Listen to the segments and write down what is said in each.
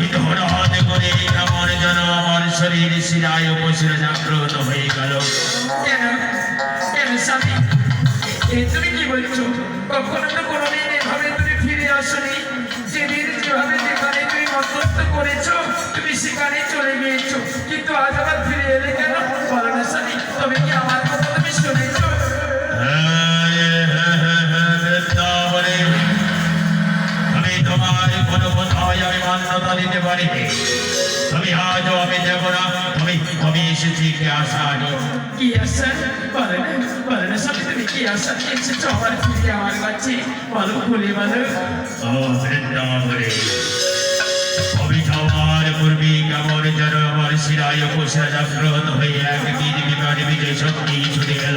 কিন্তু হঠাৎ আমার তুমি কি বলছো? কখনো তো কোনোদিন এভাবে তুমি ফিরে আসনি। যেদিন যেভাবে যেখানে তুমি মধ্যস্থ করেছ, তুমি সেখানে চলে গিয়েছো। কিন্তু আজ আবার ফিরে এলে কেন? বলো না স্বামী, তবে কি আমার কথা তুমি শুনেছো? কোনো আমি মান্যতা দিতে পারি তুমি আজও আমি দেব না তুমি তুমি এসেছি কে আশা নিয়ে কি আশা? বলো না বলো না স্বামী তুমি কি আশা এসেছ আমার ফিরে আমার কাছে বলো খুলে বলো। ও বৃন্দাবনে। আমি যাওয়ার পূর্বে কেমন যেন আমার শিরায় উপসা জাগ্রত হয়ে এক বীর বিমান বিজয় শক্তি ছুটে গেল।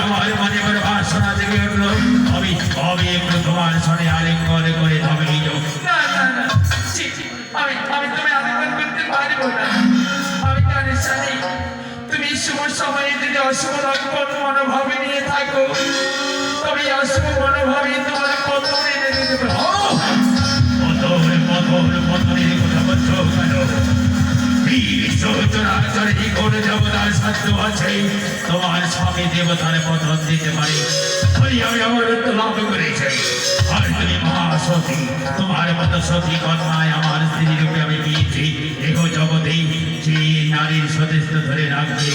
মনে মনে আমি আমি তোমার সঙ্গে আলিঙ্গন করে তবে আমি আমি তুমি আবেদন করতে পারব না আমি জানি স্বামী তুমি শুভ সময়ে যদি অশুভ মনোভাবে নিয়ে থাকো তবে অশুভ মনোভাবে তোমার কত এনে দিতে পারো পথর পথর পথরের কথা বলছো আমার স্ত্রী রূপে আমি পেয়েছি এহ জগতে যে নারীর সদস্য ধরে রাখবে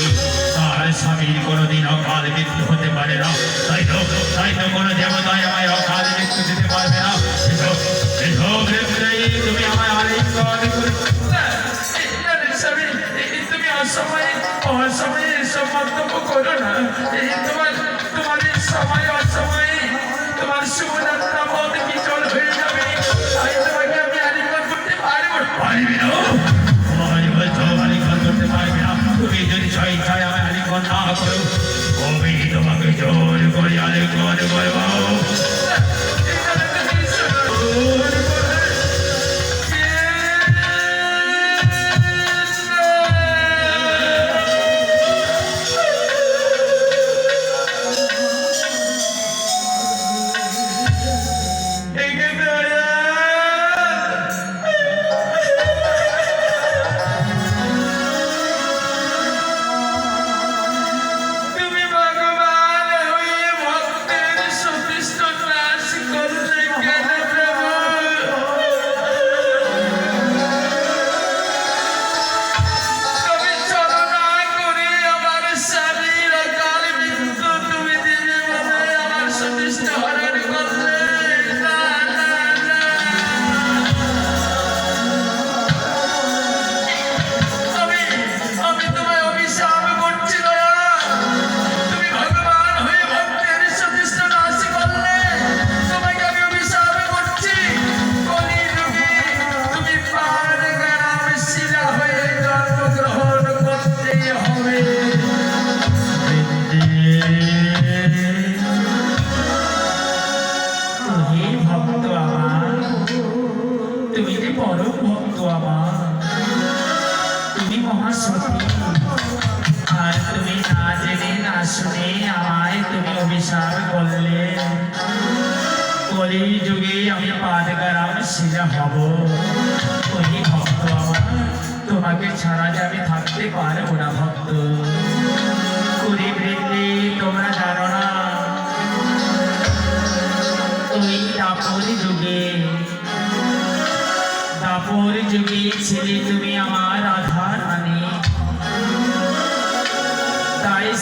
তার স্বামীর কোনোদিন অকাল মৃত্যু হতে পারে না তাই তো তাই তো কোনো দেবতায় আমায় অকাল মৃত্যু দিতে পারবে না তুমি আমায় আলিঙ্গন করে। করো না তোমার এই সময় অসময়ে তোমার পথ কি জল হয়ে যাবে তাই তোমাকে আমি আলিঙ্গন করতে পারব। পারবি না তুমি যদি স্বেচ্ছায় আমায় আলিঙ্গন না করো আমি তোমাকে জোর করে আলিঙ্গন করব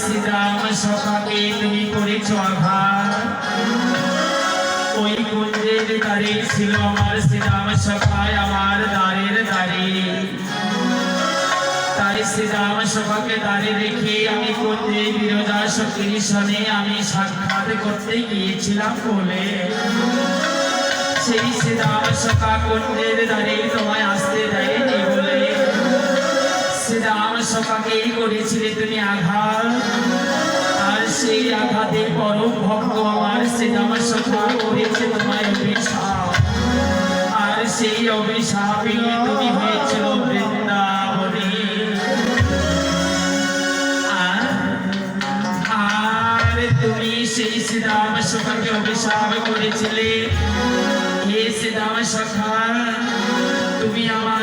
শ্রীরাম সখাকে তুমি করেছ আঘাত। ওই কুঞ্জের দ্বারে ছিল আমার শ্রীরাম সখায় আমার দ্বারের দ্বারে। তাই শ্রীরাম সভাকে দাঁড়িয়ে রেখে আমি করতে বিরোধা শক্তির আমি সাক্ষাৎ করতে গিয়েছিলাম বলে। সেই শ্রীরাম সভা কুণ্ডের দাঁড়িয়ে তোমায় আসতে দেয়নি বলে। শ্রীরাম সভাকে করেছিলে তুমি আঘাত। সেই আঘাতে পরম ভক্ত আমার শ্রীরাম সভা করেছে তোমায় অভিশাপ। আর সেই অভিশাপে তুমি হয়েছিল বৃন্দাবনে। আর তুমি সেই শ্রীরাম সখাকে অভিশাপ করেছিলে। হে শ্রীরাম সখা, তুমি আমায়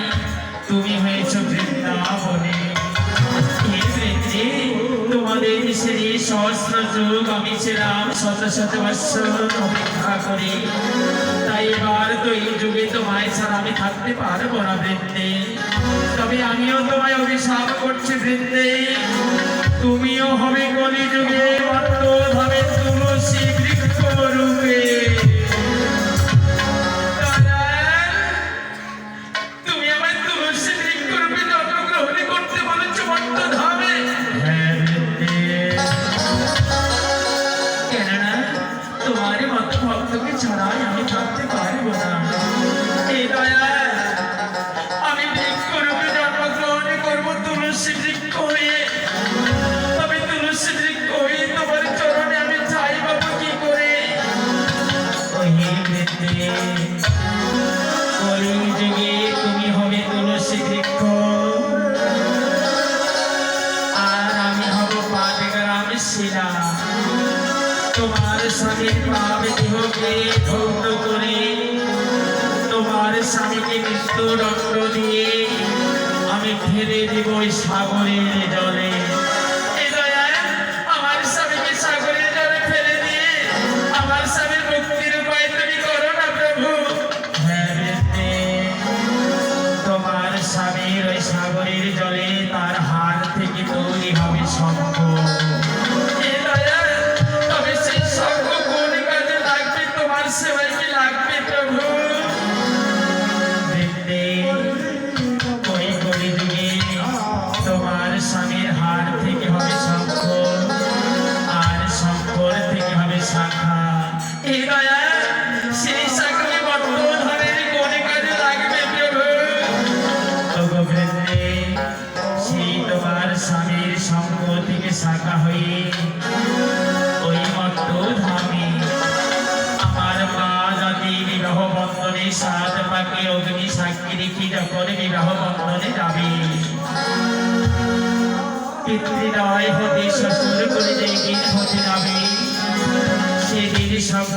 তোমাদের সেই সহস্র যুগ আমি ছিলাম, শত শত অপেক্ষা করি। তাই এবার তো এই যুগে তোমায় ছাড়া আমি থাকতে পারব না বৃত্তে তবে আমিও তোমায় অভিশাপ করছি বৃত্তে তুমিও হবে কলি যুগে মাত্র ভাবে দিয়ে আমি ফেলে দিব সাগরের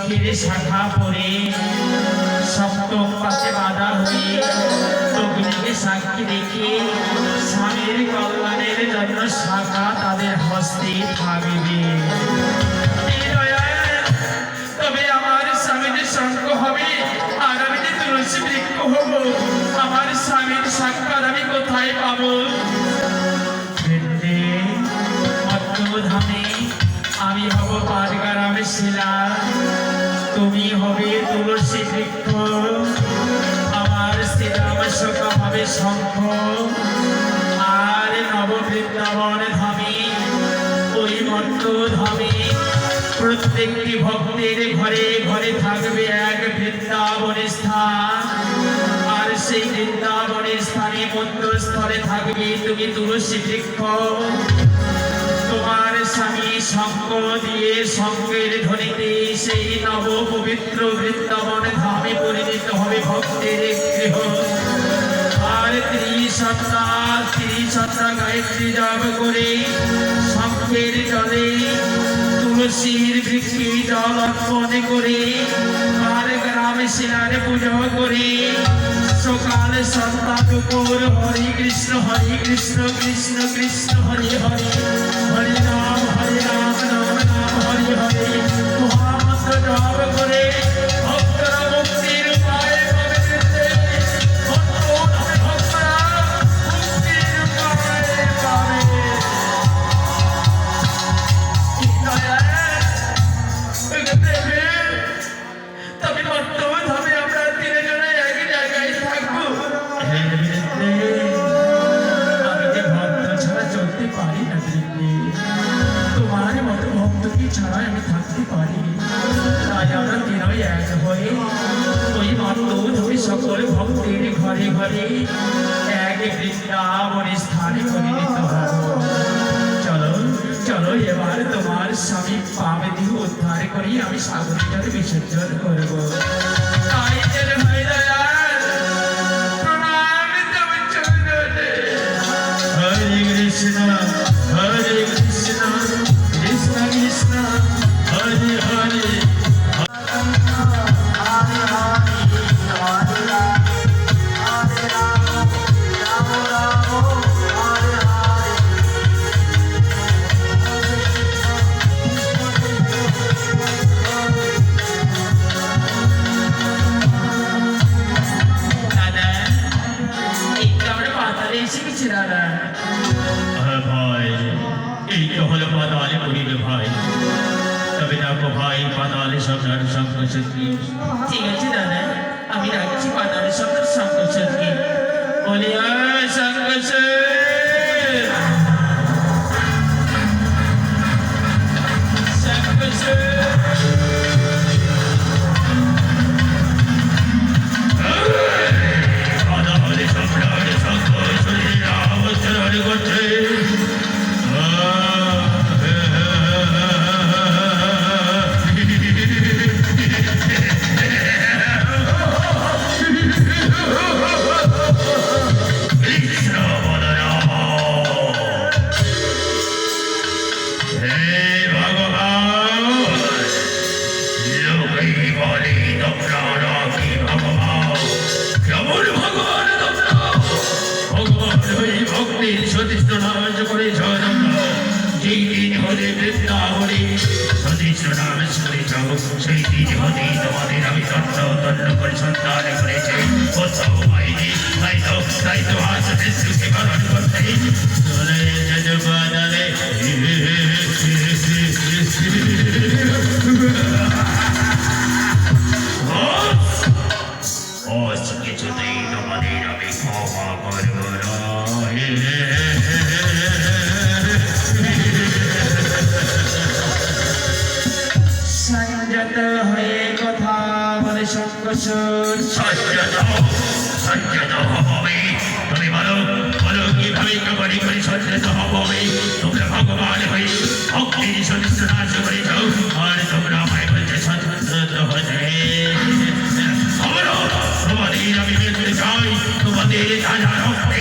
শঙ্খের শাখা পরে সপ্তম পাশে বাধা হয়ে অগ্নিকে সাক্ষী রেখে স্বামীর কল্যাণের জন্য শাখা তাদের হস্তে থাকবে। তবে আমার হবে আর আমি হব। আমার স্বামীর আমি কোথায় আমি শিলা হবে তুলসী বৃক্ষ। আমার শ্রীরাম সখা হবে শঙ্খ। আর নব বৃন্দাবন ধামে ওই মত্ত ধামে প্রত্যেকটি ভক্তের ঘরে ঘরে থাকবে এক বৃন্দাবনের স্থান। আর সেই বৃন্দাবনের স্থানে মধ্যস্থলে থাকবে তুমি তুলসী বৃক্ষ। তোমার স্বামী শঙ্খ দিয়ে শঙ্কের ধ্বনিতে সেই নব পবিত্র বৃন্দাবন ধামে পরিণত হবে ভক্তের গৃহ। আর ত্রিসত্তা ত্রিসত্তা গায়ত্রী জপ করে শঙ্খের জলে তুলসীর বৃক্ষে জল অর্পণ করে আর গ্রামে শিলার পুজো করে সকালে সন্তা দুপুর হরি কৃষ্ণ হরি কৃষ্ণ কৃষ্ণ কৃষ্ণ, হরি হরি। হরি রাম হরি রাম রাম রাম, হরি হরি। মহামন্ত্র জপ করে সাগরটার বিসর্জন করে Thank you.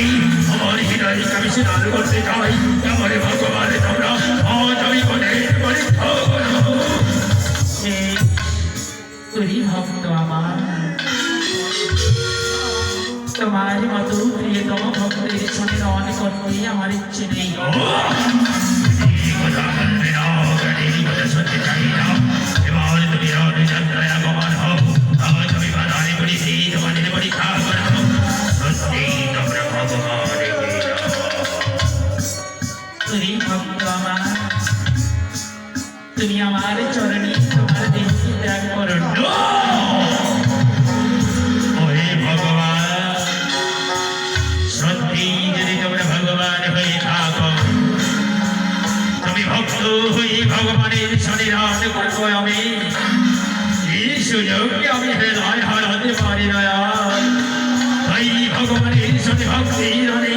আমি আমার হৃদয়ের আমি স্নান করতে চাই তারপরে ভগবান তোমরা আজ আমি অনেক ভক্ত আমার তোমার মতো প্রিয়তম ভক্তের সঙ্গে রওনা করতে আমার ইচ্ছে নেই কথা শুনতে চাই না ভগবানে ঈশ্বরের হাত করব আমি। এই সুযোগকে আমি হেলায় হারাতে পারি না তাই ভগবানে ঈশ্বরের ভক্তি জানি।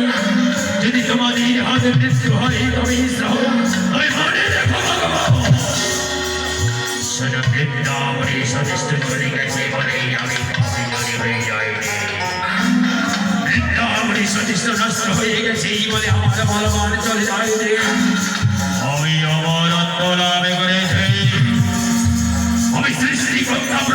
যদি তোমাদের হাতে মৃত্যু হয়, তবে বৃন্দাবনে সদস্য চলে গেছে বলে আমি হয়ে যাইনি নষ্ট হয়ে গেছে এই বলে আমার ভালোবান চলে যায়নি।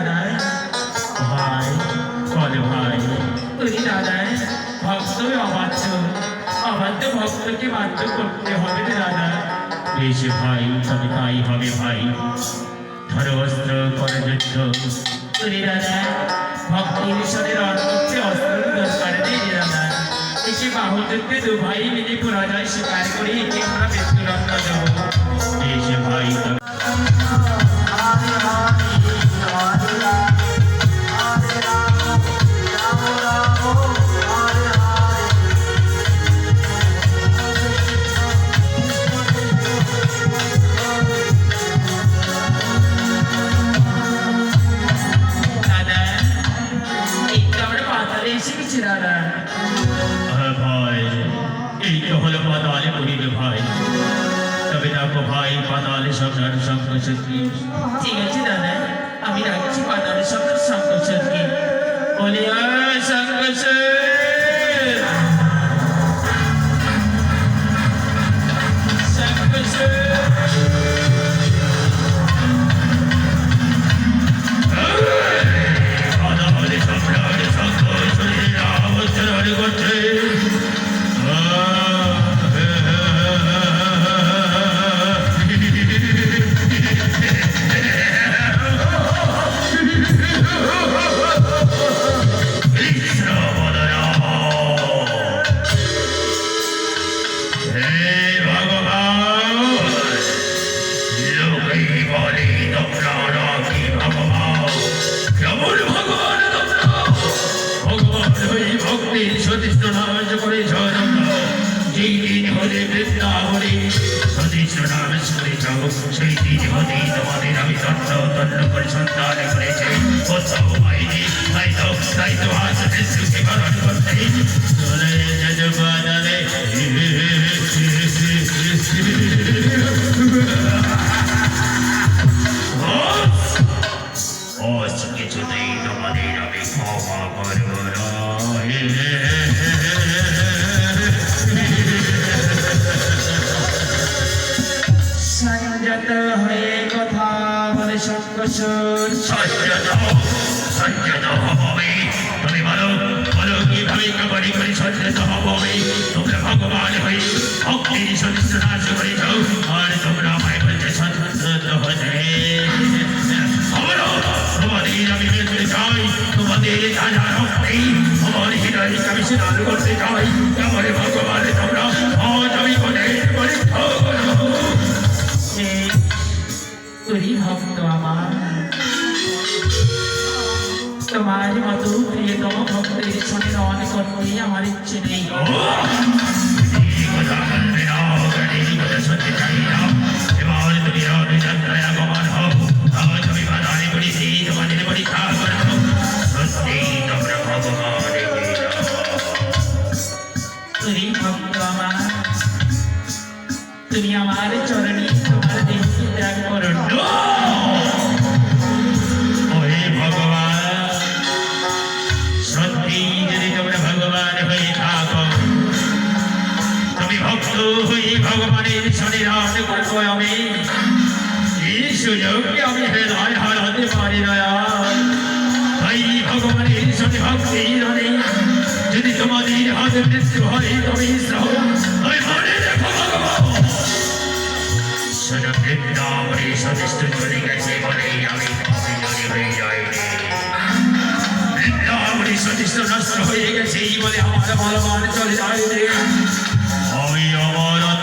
তুই দাদা ভাই, বলে ভাই তুই দাদা ভক্ত অবাধ্য। অবাধ্য ভক্তকে বাধ্য করতে হবে দাদা। বেশ ভাই, তবে তাই হবে ভাই। ধরো করে যুদ্ধ তুই দাদা ভক্তির ঈশ্বরের অর্থে অস্ত্র দরকার নেই দাদা। একে বাহুযুদ্ধে দু ভাই মিলে পরাজয় স্বীকার করে একে আমরা মৃত্যুদণ্ড তো তাই তো ভক্তি আমার হৃদয়কে আমি স্নান করতে চাই আমার ভগবান তোমরা আজ আমি বলে পরীক্ষা তুই ইচ্ছে নেই চাই হয়ে ভগবানের শরীরান করব আমি। এই সুযোগকে আমি হেলায় হারাতে পারি না। তাই ভগবানের সাথে ভক্তি রানে। যদি তোমাদের হাতে হয়, তবে ভগবান। বৃন্দাবনে চলে গেছে বলেই আমি হয়ে যাইনি বৃন্দাবনে নষ্ট হয়ে গেছে এই বলে আমার বলবান চলে যায়নি।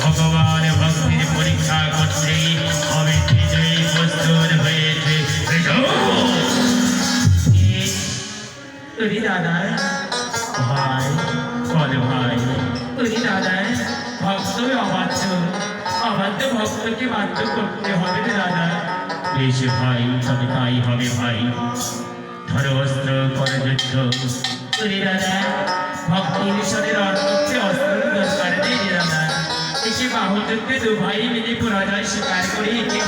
ভগবান ভক্তির পরীক্ষা করতে আমি নিজেই প্রস্তুত হয়েছে দাদা ভাই বলে ভাই তুমি দাদা ভক্ত অবাধ্য অবাধ্য ভক্তকে বাধ্য করতে হবে দাদা বেশ ভাই তবে তাই হবে ভাই ধরো অস্ত্র করে যুদ্ধ দাদা ভক্তি ঈশ্বরের অর্থে অস্ত্র দরকার নেই রে একে বাহু যুদ্ধে মিলে পরাজয় স্বীকার করে একে